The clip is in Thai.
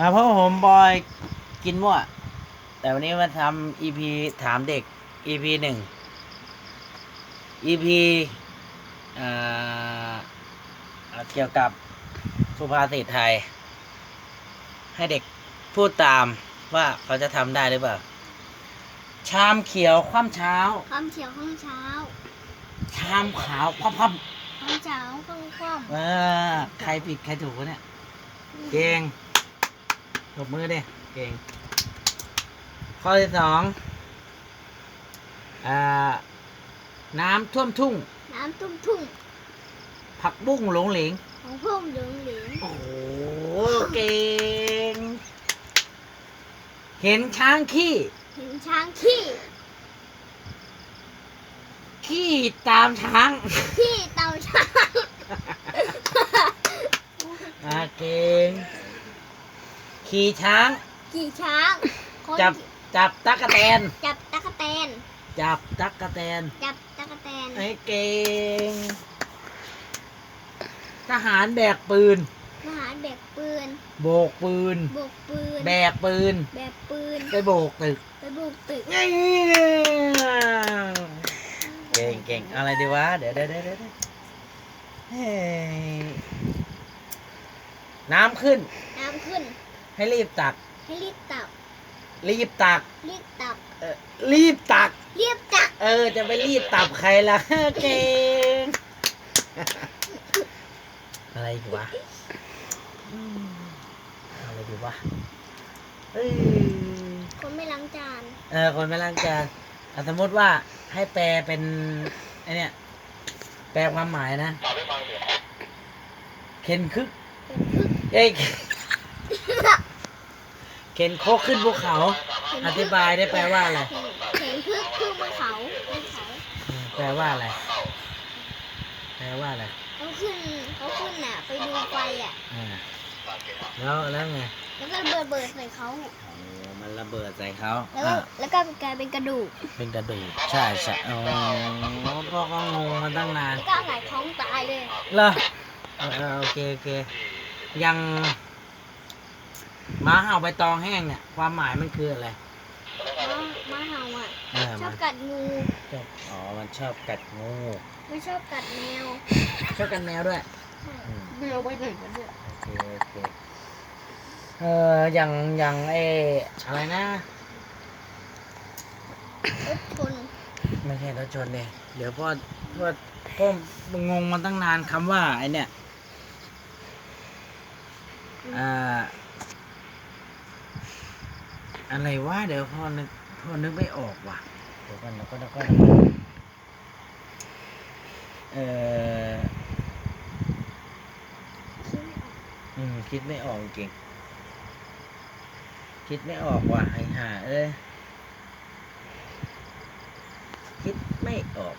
มาเพราะผมบอยกินมั่ว แต่วันนี้มาทำ EP ถามเด็ก EP หนึ่ง EP เอ่อเอ่อเกี่ยวกับสุภาษิตไทย ให้เด็กพูดตามว่าเขาจะทำได้หรือเปล่า ชามเขียวคว่ำเช้า คำเขียวข้างเช้าชามขาวคว่ำคว่คำเช้าข้างคว่ำเออใครผิดใครถูกวะเนี่ยเก่ง ตบมือดิเก่ง ข้อที่สองอ่าน้ำท่วมทุ่งำน้ำตุ้มทุ่งผักบุ้งหลงเหลง ของพุ่มเหลืองเหลืองโอ้โห เก่ง เห็นช้างขี้ เห็นช้างขี้ขี้ตามช้าง ขี้เต่าช้าง อ่าเก่ง ขี่ช้างกี่ช้างคนจับ จับตักแตน จับตะกะแตน จับตักแตน จับตะกะแตน ไอ้เก่ง ทหารแบกปืน ทหารแบกปืน โบกปืน โบกปืน แบกปืน แบกปืน ไปโบกตึกไปบุกตึก เก่งเก่งอะไรดีวะ เดี๋ยวเดี๋ยวเดี๋ยวเดี๋ยวเฮ้ยน้ำขึ้น น้ำขึ้น ให้รีบตัก ให้รีบตัก รีบตัก รีบตัก เออรีบตัก รีบตัก เออ จะไปรีบตับใครล่ะ เก่ง อะไรดีวะอืมอะไรดีวะเอ้ย คนไม่ล้างจาน เออคนไม่ล้างจานอะสมมติว่าให้แปลเป็นไอเนี่ยแปลความหมายนะเข็นคึกเป็นพึกเอ้ย เข็นโคกขึ้นภูเขา อธิบายได้แปลว่าอะไร เห็นเห็นพึกขึ้นบนเขาบนเขาอืมแปลว่าอะไร แปลว่าอะไรเขาขึ้นเขาขึ้นน่ะ ไปดูไฟอะ อ่า แล้วแล้วไงแล้วก็ระเบิดเบิดใส่เขาโอ้มันระเบิดใส่เขาแล้วก็อะแล้วก็กลายเป็นกระดูกเป็นกระดูก ใช่ใช่อ๋อพ่อก็งงมาตั้งนาน แล้วก็หงายท้องตายเลย เหรอเออเออโอเคโอเคยังห ม้าเห่าใบตองแห้งเนี่ยความหมายมันคืออะไรม้าม้าเห่าอะ เออชอมับนกัดงู ชอบอ๋อมันชอบกัดงูไม่ชอบกัดแมวชอบกัดแมวด้วยใช่อืมแมวไปไหนกันเนี่ยโอเคโอเคเอออย่างอย่างไออะไรนะรถชนไม่ใช่รถชนเลยเดี๋ยวพ่อพ่อพ่องงมาตั้งนานคำว่าไอเนี่ยอ่า อะไรวะเดี๋ยวพ่อนึกพ่อนึกไม่ออกว่ะเดี๋ยวก่อนเดี๋ยวก่อนเดี๋ยวก่อนเอออืมคิดไม่ออกจริงคิดไม่ออกว่ะไอ้ห่าเอ้ยคิดไม่ออก